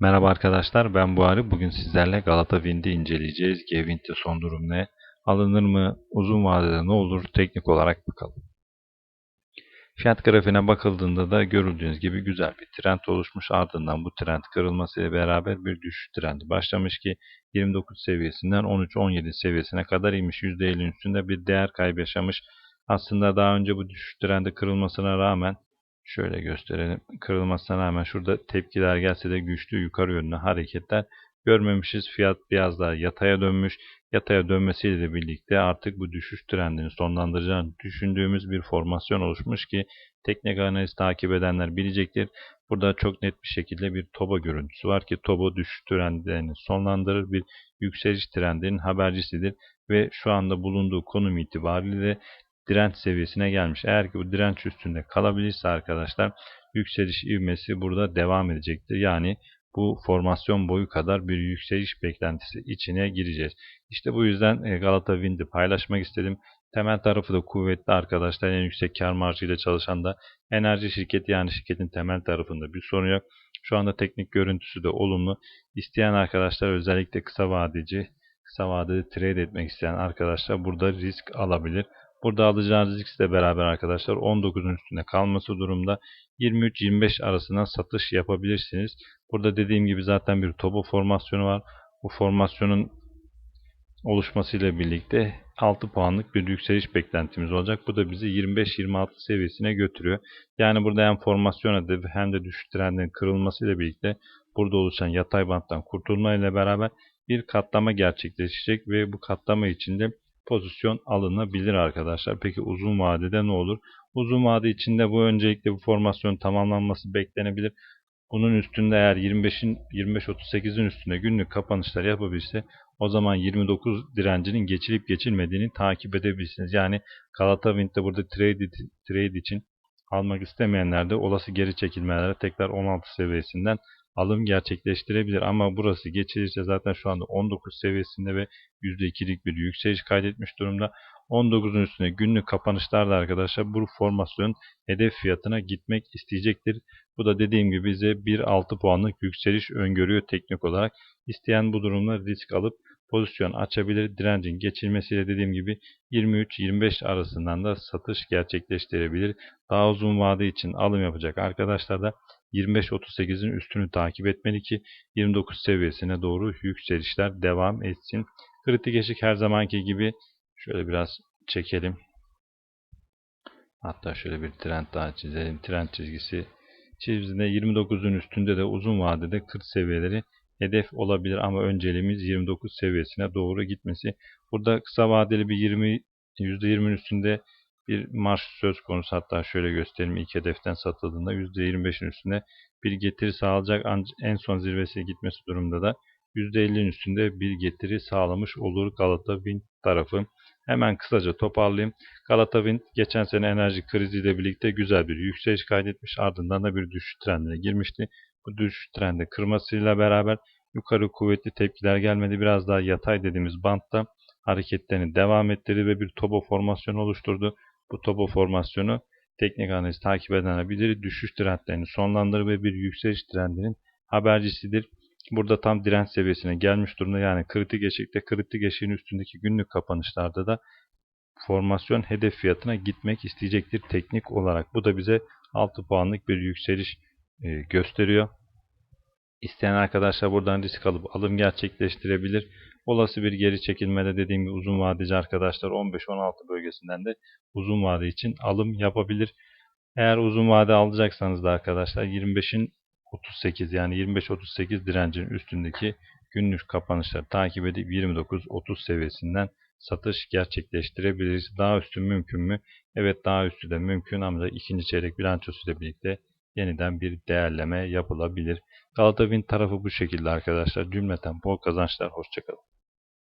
Merhaba arkadaşlar ben Buhari. Bugün sizlerle Galata Wind'i inceleyeceğiz. G-Wind'de son durum ne? Alınır mı? Uzun vadede ne olur? Teknik olarak bakalım. Fiyat grafiğine bakıldığında da görüldüğünüz gibi güzel bir trend oluşmuş. Ardından bu trend kırılmasıyla beraber bir düşüş trendi başlamış ki 29 seviyesinden 13-17 seviyesine kadar inmiş. %50'nin üstünde bir değer kaybı yaşamış. Aslında daha önce bu düşüş trendi kırılmasına rağmen Şöyle gösterelim. Kırılmasına rağmen şurada tepkiler gelse de güçlü yukarı yönlü hareketler görmemişiz. Fiyat biraz daha yataya dönmüş. Yataya dönmesiyle birlikte artık bu düşüş trendini sonlandıracağını düşündüğümüz bir formasyon oluşmuş ki teknik analiz takip edenler bilecektir. Burada çok net bir şekilde bir toba görüntüsü var ki toba düşüş trendini sonlandırır bir yükseliş trendinin habercisidir ve şu anda bulunduğu konum itibariyle direnç seviyesine gelmiş. Eğer ki bu direnç üstünde kalabilirse arkadaşlar yükseliş ivmesi burada devam edecektir. Yani bu formasyon boyu kadar bir yükseliş beklentisi içine gireceğiz. İşte bu yüzden e, Galata Wind'i paylaşmak istedim. Temel tarafı da kuvvetli arkadaşlar. En yüksek kar marjıyla çalışan da enerji şirketi yani şirketin temel tarafında bir sorun yok. Şu anda teknik görüntüsü de olumlu. İsteyen arkadaşlar özellikle kısa vadeci, kısa vadeli trade etmek isteyen arkadaşlar burada risk alabilir. Burada alacağınız risk ile beraber arkadaşlar 19'un üstünde kalması durumda 23-25 arasında satış yapabilirsiniz. Burada dediğim gibi zaten bir topo formasyonu var. Bu formasyonun oluşmasıyla birlikte 6 puanlık bir yükseliş beklentimiz olacak. Bu da bizi 25-26 seviyesine götürüyor. Yani burada hem formasyon hedefi hem de düşüş trendinin kırılmasıyla birlikte burada oluşan yatay banttan kurtulma ile beraber bir katlama gerçekleşecek ve bu katlama içinde pozisyon alınabilir arkadaşlar. Peki uzun vadede ne olur? Uzun vade içinde bu öncelikle bu formasyon tamamlanması beklenebilir. Bunun üstünde eğer 25'in 25-38'in üstünde günlük kapanışlar yapabilirse o zaman 29 direncinin geçilip geçilmediğini takip edebilirsiniz. Yani Galata Wind'de burada trade, trade için almak istemeyenler de olası geri çekilmelere tekrar 16 seviyesinden alım gerçekleştirebilir. Ama burası geçilirse zaten şu anda 19 seviyesinde ve %2'lik bir yükseliş kaydetmiş durumda. 19'un üstüne günlük kapanışlarda arkadaşlar bu formasyon hedef fiyatına gitmek isteyecektir. Bu da dediğim gibi bize 1.6 puanlık yükseliş öngörüyor teknik olarak. İsteyen bu durumda risk alıp pozisyon açabilir. Direncin geçilmesiyle dediğim gibi 23-25 arasından da satış gerçekleştirebilir. Daha uzun vade için alım yapacak arkadaşlar da 25-38'in üstünü takip etmeli ki 29 seviyesine doğru yükselişler devam etsin. Kritik eşik her zamanki gibi şöyle biraz çekelim. Hatta şöyle bir trend daha çizelim. Trend çizgisi çizgide 29'un üstünde de uzun vadede 40 seviyeleri hedef olabilir ama önceliğimiz 29 seviyesine doğru gitmesi. Burada kısa vadeli bir 20 %20'nin üstünde bir marş söz konusu. Hatta şöyle göstereyim ilk hedeften satıldığında %25'in üstünde bir getiri sağlayacak. En son zirvesine gitmesi durumda da %50'nin üstünde bir getiri sağlamış olur Galata Wind tarafı. Hemen kısaca toparlayayım. Galata Wind geçen sene enerji kriziyle birlikte güzel bir yükseliş kaydetmiş. Ardından da bir düşüş trendine girmişti. Bu düşüş trendi kırmasıyla beraber yukarı kuvvetli tepkiler gelmedi. Biraz daha yatay dediğimiz bantta hareketlerini devam ettirdi ve bir tobo formasyonu oluşturdu. Bu topo formasyonu teknik analiz takip edenler bilir. Düşüş trendlerini sonlandırır ve bir yükseliş trendinin habercisidir. Burada tam direnç seviyesine gelmiş durumda. Yani kritik eşikte kritik eşiğin üstündeki günlük kapanışlarda da formasyon hedef fiyatına gitmek isteyecektir teknik olarak. Bu da bize 6 puanlık bir yükseliş e, gösteriyor. İsteyen arkadaşlar buradan risk alıp alım gerçekleştirebilir. Olası bir geri çekilmede dediğim gibi uzun vadeci arkadaşlar 15-16 bölgesinden de uzun vade için alım yapabilir. Eğer uzun vade alacaksanız da arkadaşlar 25'in 38 yani 25-38 direncin üstündeki günlük kapanışları takip edip 29-30 seviyesinden satış gerçekleştirebiliriz. Daha üstü mümkün mü? Evet daha üstü de mümkün ama ikinci çeyrek bilançosu ile birlikte yeniden bir değerleme yapılabilir. Galata Wind tarafı bu şekilde arkadaşlar. Cümleten bol kazançlar. Hoşçakalın.